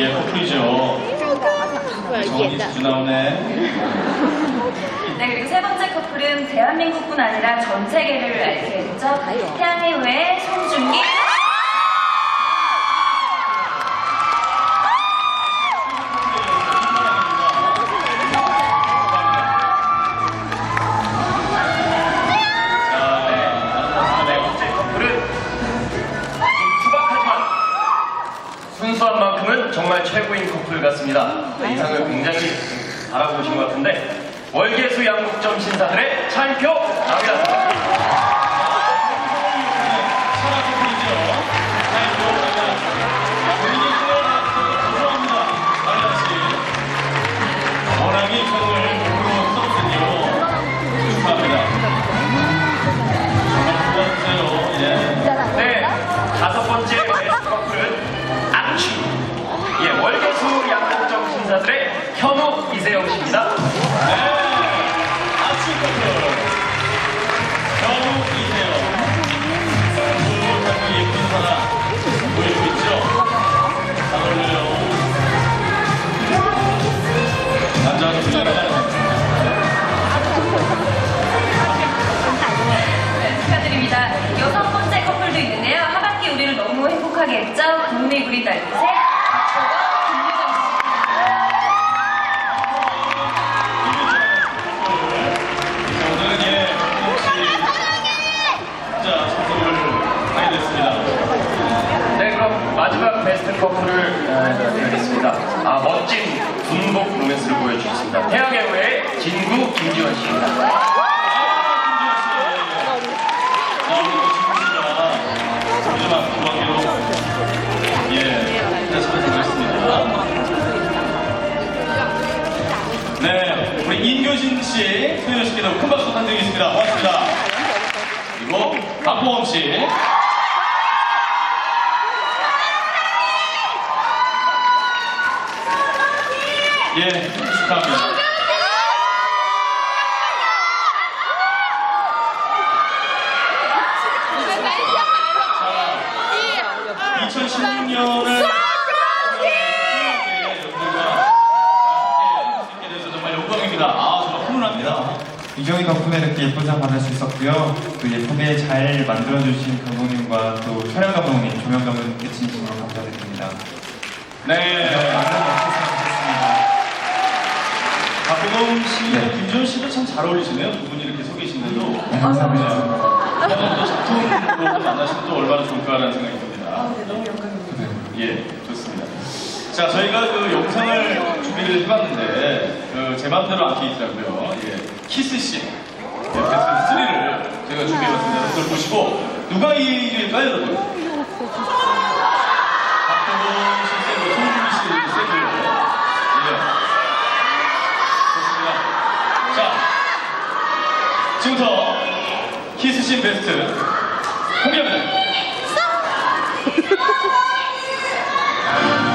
예, 커플이죠. 的。 자주 나오네. 네, 그리고 세 번째 커플은 대한민국뿐 아니라 전 세계를 알게 했죠. 태양의 후예 손준기. 정말 최고인 커플 같습니다. 네, 이상을 굉장히 알아보신 것 같은데 월계수 양국점 신사들의 차인표 나비라습니다 마지막 베스트 커플을 어, 드리겠습니다. 아, 멋진 군복 로맨스를 보여주셨습니다. 태양의 후예 진구 김지원 씨입니다. 아. 아, 예, 드리겠습니다. 네, 우리 인교신 씨, 소연 씨께도 큰 박수 부탁드리겠습니다. 고맙습니다. 그리고 박보검 씨. 예, 축하합니다. 자, 2016년을 정말 영광입니다. 아. 이경희 덕분에 이렇게 예쁜 상 받을 수 있었고요. 또 예쁘게 잘 만들어주신 감독님과 또 촬영 감독님, 조명 감독님께 진심으로 감사드립니다. 네. 많은 박수 부탁드립니다. 박보검 네. 김지원 씨도 참 잘 어울리시네요. 두 분이 이렇게 서 계신데도. 네, 감사합니다. 한번 또 작품으로 만나시면 또 얼마나 좋을까라는 생각이 듭니다. 네. 예, 좋습니다. 자, 저희가 그 영상을 준비를 해봤는데, 그 제 맘대로 않게 있더라고요. 예, 키스씬. 예, 베스트 3를 저희가 준비해봤습니다. 그걸 보시고, 누가 1위일까요, 여러분? 지금부터 키스신 베스트 공개합니다. 아,